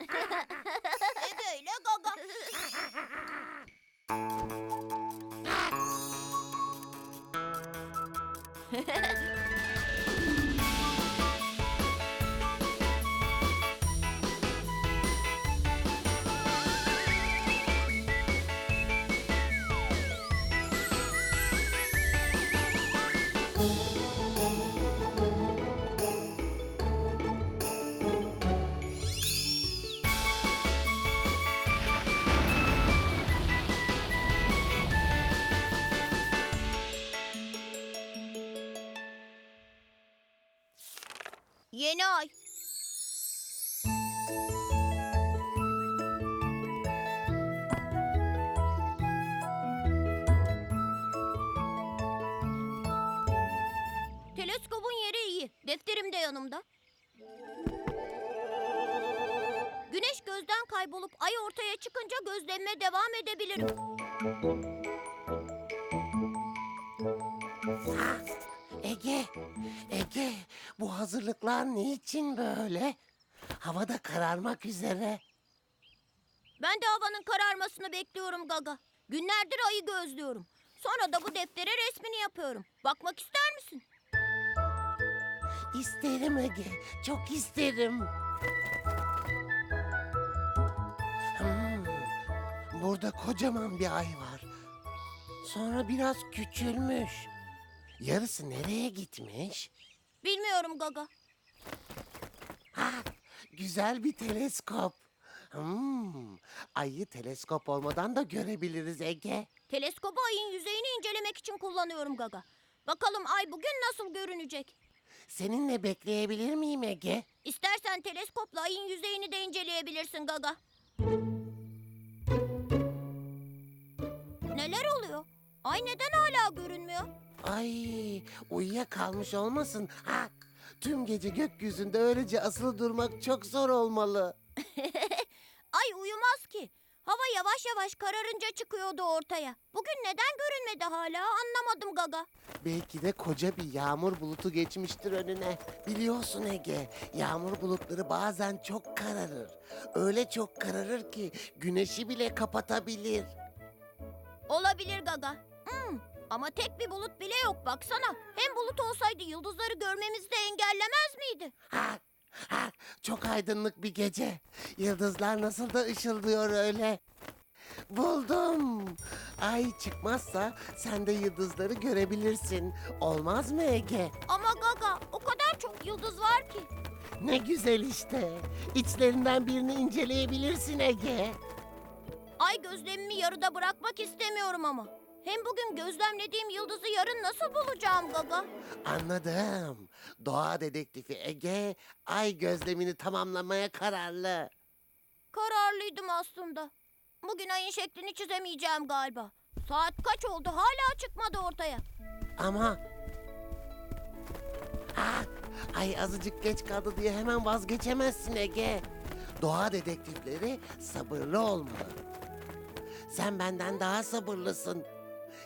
Ege ile Gaga. Ay. Teleskobun yeri iyi. Defterim de yanımda. Güneş gözden kaybolup ay ortaya çıkınca gözlemime devam edebilirim. Ege, Ege, bu hazırlıklar niçin böyle? Havada kararmak üzere. Ben de havanın kararmasını bekliyorum Gaga. Günlerdir ayı gözlüyorum. Sonra da bu deftere resmini yapıyorum. Bakmak ister misin? İsterim Ege, çok isterim. Hmm, burada kocaman bir ay var. Sonra biraz küçülmüş. Yarısı nereye gitmiş? Bilmiyorum Gaga. Ha, güzel bir teleskop. Hmm, ayı teleskop olmadan da görebiliriz Ege. Teleskobu ayın yüzeyini incelemek için kullanıyorum Gaga. Bakalım ay bugün nasıl görünecek? Seninle bekleyebilir miyim Ege? İstersen teleskopla ayın yüzeyini de inceleyebilirsin Gaga. Neler oluyor? Ay neden hala görünmüyor? Ay uyuyakalmış olmasın. Ha, tüm gece gökyüzünde öylece asılı durmak çok zor olmalı. Ay uyumaz ki. Hava yavaş yavaş kararınca çıkıyordu ortaya. Bugün neden görünmedi hala anlamadım Gaga. Belki de koca bir yağmur bulutu geçmiştir önüne. Biliyorsun Ege, yağmur bulutları bazen çok kararır. Öyle çok kararır ki güneşi bile kapatabilir. Olabilir Gaga. Hmm, ama tek bir bulut bile yok baksana. Hem bulut olsaydı yıldızları görmemizi de engellemez miydi? Ha, ha, çok aydınlık bir gece. Yıldızlar nasıl da ışıldıyor öyle. Buldum. Ay çıkmazsa sen de yıldızları görebilirsin. Olmaz mı Ege? Ama Gaga o kadar çok yıldız var ki. Ne güzel işte. İçlerinden birini inceleyebilirsin Ege. Ay gözlemimi yarıda bırakmak istemiyorum ama. Hem bugün gözlemlediğim yıldızı yarın nasıl bulacağım Gaga? Anladım. Doğa dedektifi Ege ay gözlemini tamamlamaya kararlı. Kararlıydım aslında. Bugün ayın şeklini çizemeyeceğim galiba. Saat kaç oldu hala çıkmadı ortaya. Ama... Ah, ay azıcık geç kaldı diye hemen vazgeçemezsin Ege. Doğa dedektifleri sabırlı olmalı. Sen benden daha sabırlısın.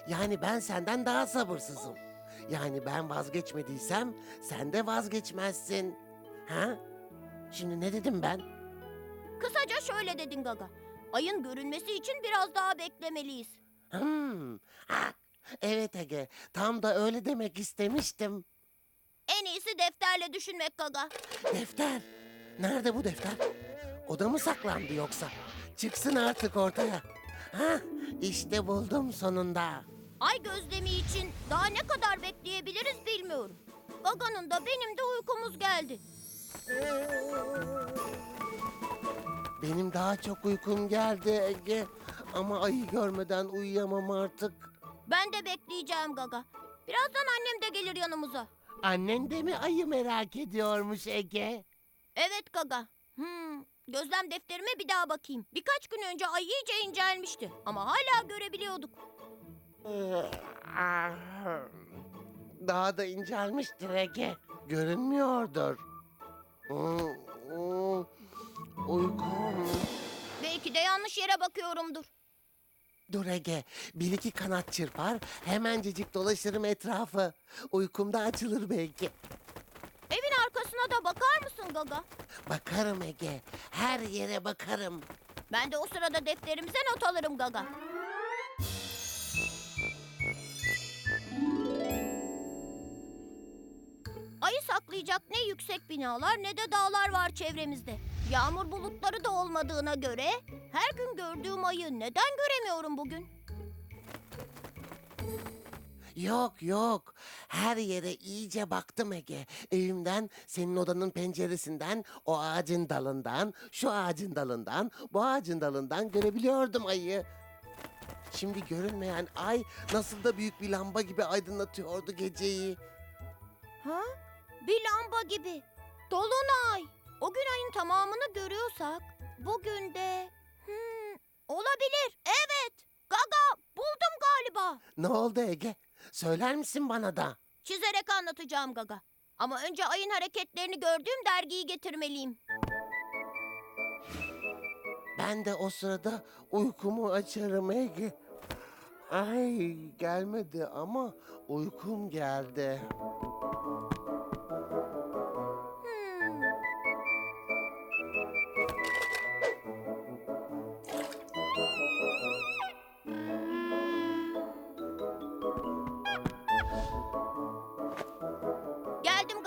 Yani ben senden daha sabırsızım. Yani ben vazgeçmediysem sen de vazgeçmezsin. Ha? Şimdi ne dedim ben? Kısaca şöyle dedin Gaga. Ayın görünmesi için biraz daha beklemeliyiz. Hmm. Ha, evet Ege, tam da öyle demek istemiştim. En iyisi defterle düşünmek Gaga. Defter. Nerede bu defter? Oda mı saklandı yoksa? Çıksın artık ortaya. Ha, işte buldum sonunda. Ay gözlemi için daha ne kadar bekleyebiliriz bilmiyorum. Gaga'nın da benim de uykumuz geldi. Benim daha çok uykum geldi Ege. Ama ayı görmeden uyuyamam artık. Ben de bekleyeceğim Gaga. Birazdan annem de gelir yanımıza. Annen de mi ayı merak ediyormuş Ege? Evet Gaga. Hmm, gözlem defterime bir daha bakayım. Birkaç gün önce ay iyice incelmişti. Ama hala görebiliyorduk. Daha da incelmiştir Ege. Görünmüyordur. Hmm, hmm, Uykum. Belki de yanlış yere bakıyorumdur. Dur Ege, bir iki kanat çırpar, hemencecik dolaşırım etrafı. Uykumda açılır belki. Evin arkasına da bakar mısın Gaga? Bakarım Ege. Her yere bakarım. Ben de o sırada defterimize not alırım Gaga. Ayı saklayacak ne yüksek binalar ne de dağlar var çevremizde. Yağmur bulutları da olmadığına göre her gün gördüğüm ayı neden göremiyorum bugün? Yok yok. Her yere iyice baktım Ege. Evimden, senin odanın penceresinden, o ağacın dalından, şu ağacın dalından, bu ağacın dalından görebiliyordum ayı. Şimdi görünmeyen ay nasıl da büyük bir lamba gibi aydınlatıyordu geceyi. Ha? Bir lamba gibi. Dolunay. O gün ayın tamamını görüyorsak bugün de... Hmm, olabilir. Evet. Gaga buldum galiba. Ne oldu Ege? Söyler misin bana da? Çizerek anlatacağım Gaga. Ama önce ayın hareketlerini gördüğüm dergiyi getirmeliyim. Ben de o sırada uykumu açarım Ege. Ay gelmedi ama uykum geldi.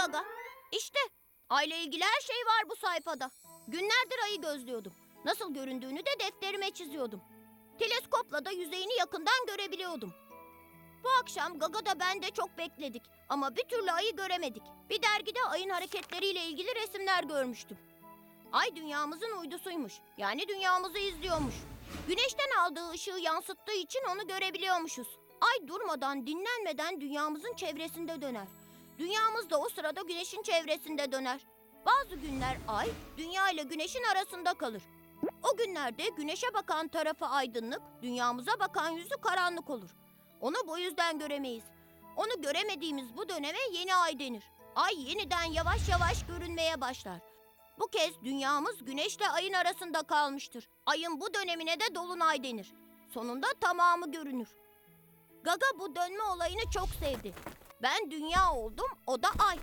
Gaga. İşte ayla ilgili her şey var bu sayfada. Günlerdir ayı gözlüyordum. Nasıl göründüğünü de defterime çiziyordum. Teleskopla da yüzeyini yakından görebiliyordum. Bu akşam Gaga da ben de çok bekledik ama bir türlü ayı göremedik. Bir dergide ayın hareketleriyle ilgili resimler görmüştüm. Ay dünyamızın uydusuymuş. Yani dünyamızı izliyormuş. Güneşten aldığı ışığı yansıttığı için onu görebiliyormuşuz. Ay durmadan, dinlenmeden dünyamızın çevresinde döner. Dünyamız da o sırada güneşin çevresinde döner. Bazı günler ay dünya ile güneşin arasında kalır. O günlerde güneşe bakan tarafı aydınlık, dünyamıza bakan yüzü karanlık olur. Onu bu yüzden göremeyiz. Onu göremediğimiz bu döneme yeni ay denir. Ay yeniden yavaş yavaş görünmeye başlar. Bu kez dünyamız güneşle ayın arasında kalmıştır. Ayın bu dönemine de dolunay denir. Sonunda tamamı görünür. Gaga bu dönme olayını çok sevdi. Ben dünya oldum, o da ay.